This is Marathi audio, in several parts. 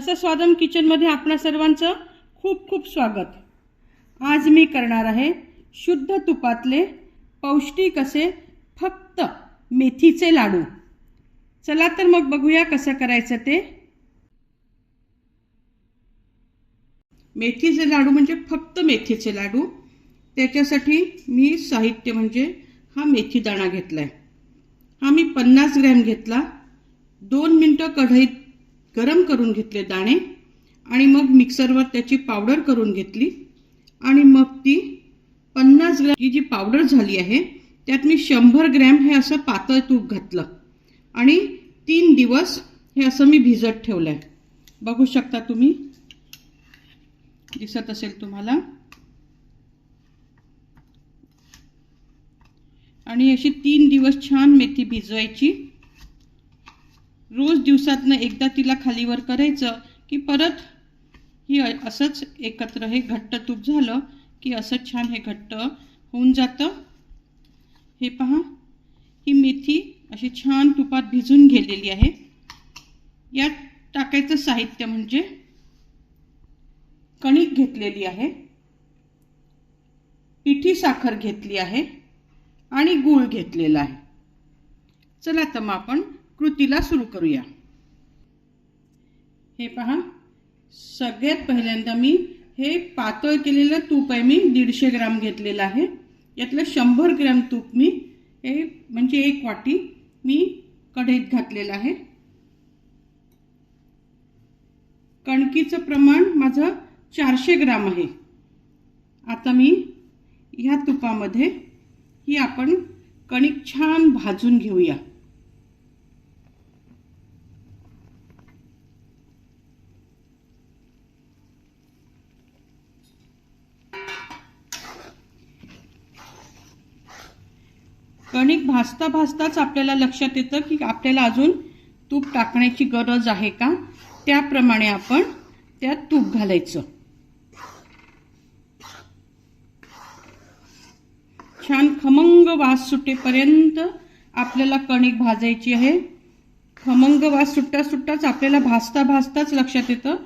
रसस्वादम किचनमध्ये आपणा सर्वांचं खूप खूप स्वागत. आज मी करणार आहे शुद्ध तुपातले पौष्टिक असे फक्त मेथीचे लाडू. चला तर मग बघूया कसं करायचं ते. मेथीचे लाडू म्हणजे फक्त मेथीचे लाडू. त्याच्यासाठी मी साहित्य म्हणजे हा मेथी दाणा घेतला आहे हा मी पन्नास ग्रॅम घेतला. दोन मिनटं कढईत गरम करून घेतले दाणे आणि मग मिक्सरवर त्याची पावडर करून घेतली. आणि मग ती पन्नास ग्रॅम ही जी पावडर झाली आहे त्यात मी शंभर ग्रॅम हे असं पातळ तूप घातलं. आणि तीन दिवस हे असं मी भिजत ठेवलं आहे बघू शकता तुम्ही. दिसत असेल तुम्हाला. आणि अशी तीन दिवस छान मेथी भिजवायची. रोज दिवसातनं एकदा तिला खालीवर करायचं की परत ही असंच एकत्र हे घट्ट तूप झालं की असंच छान हे घट्ट होऊन जातं. हे पहा ही मेथी अशी छान तुपात भिजून गेलेली आहे. यात टाकायचं साहित्य म्हणजे कणिक घेतलेली आहे पिठी साखर घेतली आहे आणि गूळ घेतलेला आहे. चला तर मग आपण कृतीला सुरू करूया. हे पहा. सगळ्यात पहिल्यांदा मी हे पातळ केलेलं तूप आहे. मी दीडशे ग्राम घेतलेलं आहे. यातलं शंभर ग्रॅम तूप मी हे म्हणजे एक वाटी मी कढईत घातलेलं आहे. कणकीचं प्रमाण माझं चारशे ग्राम आहे. आता मी ह्या तुपामध्ये ही आपण कणिक छान भाजून घेऊया. कणिक भाजता भाजताच आपल्याला लक्षात येतं की आपल्याला अजून तूप टाकण्याची गरज आहे का? त्याप्रमाणे आपण त्यात तूप घालायचं. छान खमंग वास सुटेपर्यंत आपल्याला कणिक भाजायची आहे. खमंग वास सुट्टा सुट्टाच आपल्याला भाजता भाजताच लक्षात येतं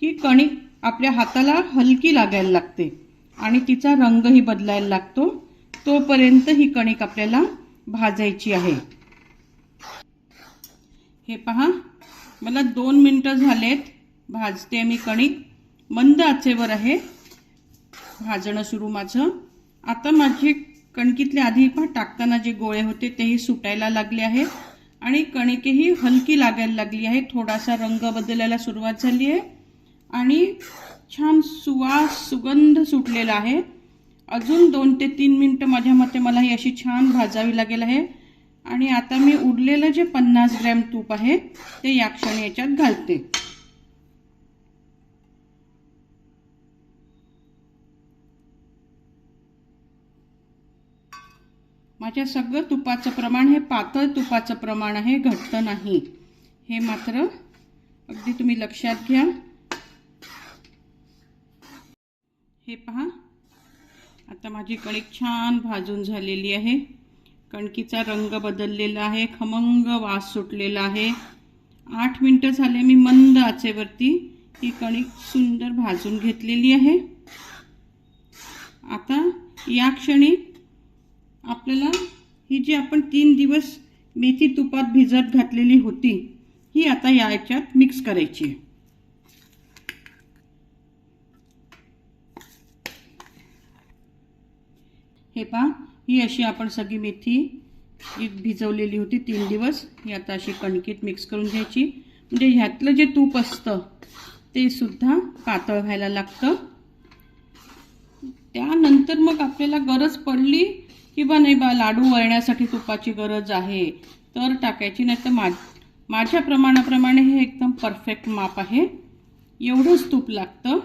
की कणिक आपल्या हाताला हलकी लागायला लागते आणि तिचा रंगही बदलायला लागतो. तोपर्यंत ही कणिक आपल्याला भाजायची आहे. हे पहा मला दोन मिनटं झालेत भाजते मी कणिक. मंद आचेवर आहे. भाजणं सुरू माझं. आता माझे कणकीतले आधी पहा टाकताना जे गोळे होते तेही सुटायला लागले आहेत. आणि कणिकेही हलकी लागायला लागली आहे. थोडासा रंग बदलायला सुरुवात झाली आहे. आणि छान सुवास सुगंध सुटलेला आहे. अजून दोन ते तीन मिनटं माझ्या मते मला ही अशी छान भाजावी लागेल आहे. आणि आता मी उरलेलं जे पन्नास ग्रॅम तूप आहे ते या क्षणी याच्यात घालते. माझ्या सगळं तुपाचं प्रमाण हे पातळ तुपाचं प्रमाण आहे घट्ट नाही. हे मात्र अगदी तुम्ही लक्षात घ्या. हे पहा. आता माझी कणिक छान भाजून झालेली आहे. कणकीचा रंग बदललेला आहे खमंग वास सुटलेला आहे. आठ मिनटं झाले मी मंद आचेवरती. ही कणिक सुंदर भाजून घेतलेली आहे. आता या क्षणी आपल्याला ही जी आपण तीन दिवस मेथी तुपात भिजत घातलेली होती ही आता या याच्यात मिक्स करायची आहे. हे पहा ही अशी आपण सगळी मेथी जी भिजवलेली होती तीन दिवस ही आता अशी कणकीत मिक्स करून घ्यायची. म्हणजे ह्यातलं जे तूप असतं ते सुद्धा पातळ व्हायला लागतं. त्यानंतर मग आपल्याला गरज पडली की नाही बा लाडू वळण्यासाठी तुपाची गरज आहे तर टाकायची नाही तर मा माझ्या प्रमाणाप्रमाणे हे एकदम परफेक्ट माप आहे. एवढंच तूप लागतं.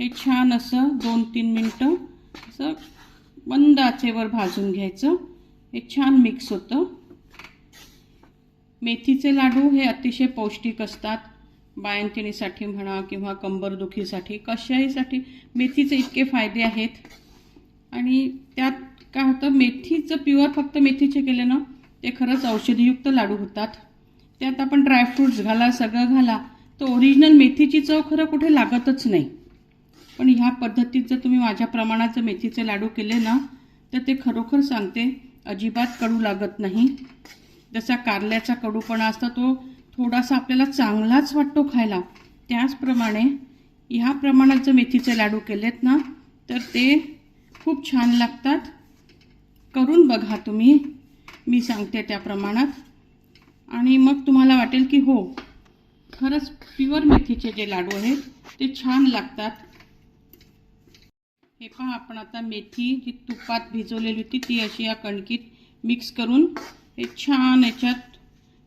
हे छान असं दोन तीन मिनटं असं मंद आचेवर भाजून घ्यायचं. हे छान मिक्स होतं. मेथीचे लाडू हे अतिशय पौष्टिक असतात. बायंतिणीसाठी म्हणा किंवा कंबरदुखीसाठी कशाहीसाठी मेथीचे इतके फायदे आहेत. आणि त्यात काय होतं मेथीचं प्युअर फक्त मेथीचे केले ना ते खरंच औषधीयुक्त लाडू होतात. त्यात आपण ड्रायफ्रूट्स घाला सगळं घाला तर ओरिजिनल मेथीची चव खरं कुठे लागतच नाही. पण ह्या पद्धतीत जर तुम्ही माझ्या प्रमाणात जर मेथीचे लाडू केले ना तर ते खरोखर सांगते अजिबात कडू लागत नाही. जसा कारल्याचा कडूपणा असता तो थोडासा आपल्याला चांगलाच वाटतो खायला. त्याचप्रमाणे ह्या प्रमाणात जर मेथीचे लाडू केलेत ना तर ते खूप छान लागतात. करून बघा तुम्ही. मी सांगते त्या प्रमाणात. आणि मग तुम्हाला वाटेल की हो खरंच प्युअर मेथीचे जे लाडू आहेत ते छान लागतात. हे पहा आपण आता मेथी जी तुपात भिजवलेली होती ती अशी या कणकीत मिक्स करून हे छान याच्यात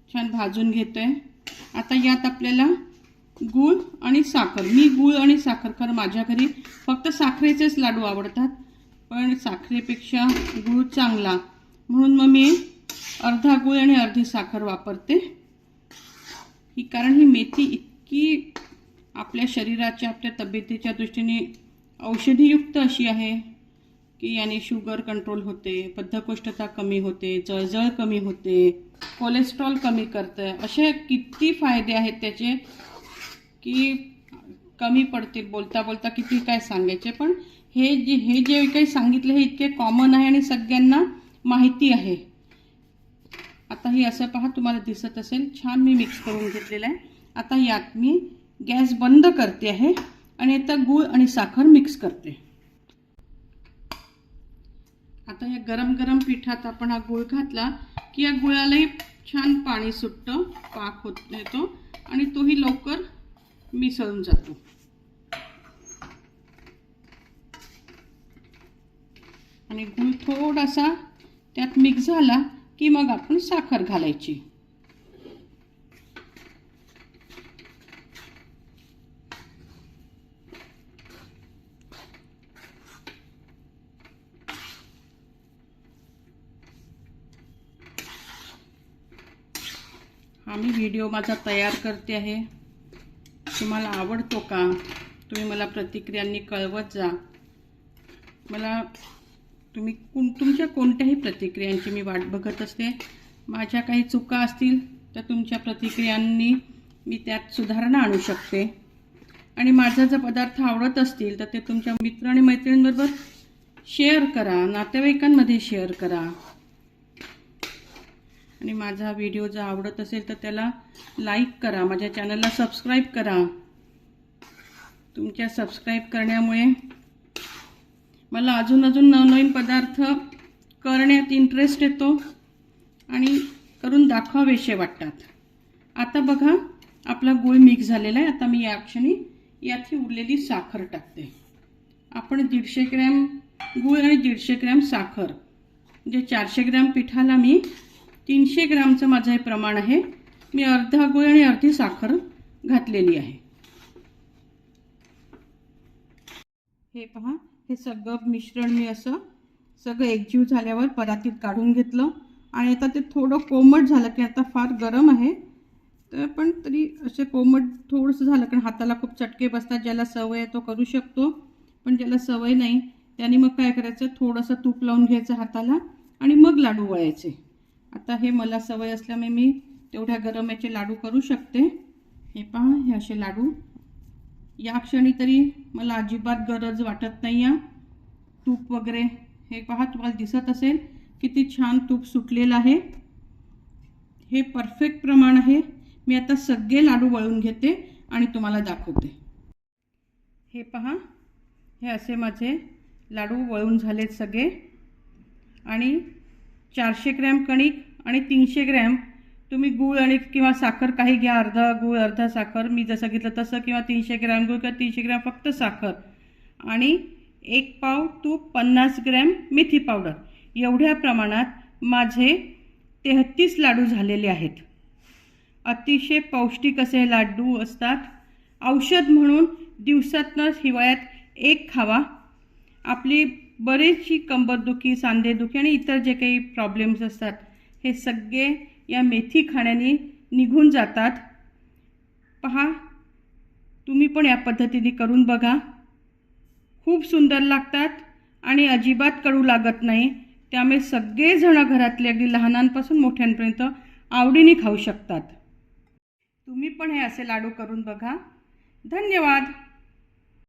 छान भाजून घेतो आहे आता यात आपल्याला गूळ आणि साखर. मी गूळ आणि साखर खरं माझ्या घरी फक्त साखरेचेच लाडू आवडतात पण साखरेपेक्षा गूळ चांगला. म्हणून मग मी अर्धा गूळ आणि अर्धी साखर वापरते. ही कारण ही मेथी इतकी आपल्या शरीराच्या आपल्या तब्येतीच्या दृष्टीने औषधीयुक्त अशी आहे की याने शुगर कंट्रोल होते बद्धकोष्ठता कमी होते जळजळ कमी होते कोलेस्ट्रॉल कमी करतं. असे किती फायदे आहेत त्याचे की कमी पडतील बोलता बोलता किती काय सांगायचे. पण हे जे हे जे काही सांगितलं हे इतके कॉमन आहे आणि सगळ्यांना माहिती आहे. आता हे असं पहा तुम्हाला दिसत असेल. छान मी मिक्स करून घेतलेलं आहे. आता यात मी गॅस बंद करते आहे. आणि आता गूळ आणि साखर मिक्स करते. आता या गरम गरम पिठात आपण हा गूळ घातला की या गुळालाही छान पाणी सुटतं पाक होत येतो आणि तोही लवकर मिसळून जातो. आणि गूळ थोडासा त्यात मिक्स झाला की मग आपण साखर घालायची. हा मी व्हिडिओ माझा तयार करते आहे. तुम्हाला आवडतो का? तुम्ही मला प्रतिक्रियांनी कळवत जा. मला तुम्ही कोण तुमच्या कोणत्याही प्रतिक्रियांची मी वाट बघत असते. माझ्या काही चुका असतील तर तुमच्या प्रतिक्रियांनी मी त्यात सुधारणा आणू शकते. आणि माझा जर पदार्थ आवडत असतील तर ते तुमच्या मित्र आणि मैत्रिणींबरोबर शेअर करा नातेवाईकांमध्ये शेअर करा. आणि माझा व्हिडिओ जर आवडत असेल तर त्याला लाईक करा. माझ्या चॅनलला सबस्क्राईब करा. तुमच्या सबस्क्राईब करण्यामुळे मला अजून अजून नवनवीन पदार्थ करण्यात इंटरेस्ट येतो आणि करून दाखवावेसे वाटतात. आता बघा आपला गूळ मिक्स झालेला आहे. आता मी या क्षणी यात उरलेली साखर टाकते. आपण दीडशे ग्रॅम गूळ आणि दीडशे ग्रॅम साखर म्हणजे चारशे ग्रॅम पिठाला मी तीनशे ग्रामचं माझं हे प्रमाण आहे. मी अर्धा गुळ आणि अर्धी साखर घातलेली आहे. हे पहा हे सगळं मिश्रण मी असं सगळं एकजीव झाल्यावर परातीत काढून घेतलं. आणि आता ते थोडं कोमट झालं की आता फार गरम आहे. तर पण तरी असे कोमट थोडंसं झालं कारण हाताला खूप चटके बसतात ज्याला सवय आहे तो करू शकतो. पण ज्याला सवय नाही त्याने मग काय करायचं? थोडंसं तूप लावून घ्यायचं हाताला आणि मग लाडू वळायचे. आता हे मला सवय असल्यामुळे मी तेवढ्या गरम याचे लाडू करू शकते. हे पहा हे असे लाडू. या क्षणी तरी मला अजिबात गरज वाटत नाही या तूप वगैरे हे पहा तुम्हाला दिसत असेल किती छान तूप सुटलेलं आहे. हे परफेक्ट प्रमाण आहे. मी आता सगळे लाडू वळून घेते आणि तुम्हाला दाखवते. हे पहा हे असे माझे लाडू वळून झालेत सगळे. आणि चारशे ग्रॅम कणिक आणि तीनशे ग्रॅम तुम्ही गूळ आणि किंवा साखर काही घ्या अर्धा गूळ अर्धा साखर मी जसं घेतलं तसं किंवा तीनशे ग्रॅम गूळ किंवा तीनशे ग्रॅम फक्त साखर. आणि एक पाव तूप पन्नास ग्रॅम मेथी पावडर. एवढ्या प्रमाणात माझे तेहत्तीस लाडू झालेले आहेत. अतिशय पौष्टिक असे लाडू असतात. औषध म्हणून दिवसातनं हिवाळ्यात एक खावा. आपली बरेचशी कंबरदुखी सांधेदुखी आणि इतर जे काही प्रॉब्लेम्स असतात हे सगळे या मेथी खाण्याने निघून जातात. पहा तुम्ही पण या पद्धतीने करून बघा. खूप सुंदर लागतात आणि अजिबात कडू लागत नाही. त्यामुळे सगळेजणं घरातले अगदी लहानांपासून मोठ्यांपर्यंत आवडीने खाऊ शकतात. तुम्ही पण हे असे लाडू करून बघा. धन्यवाद.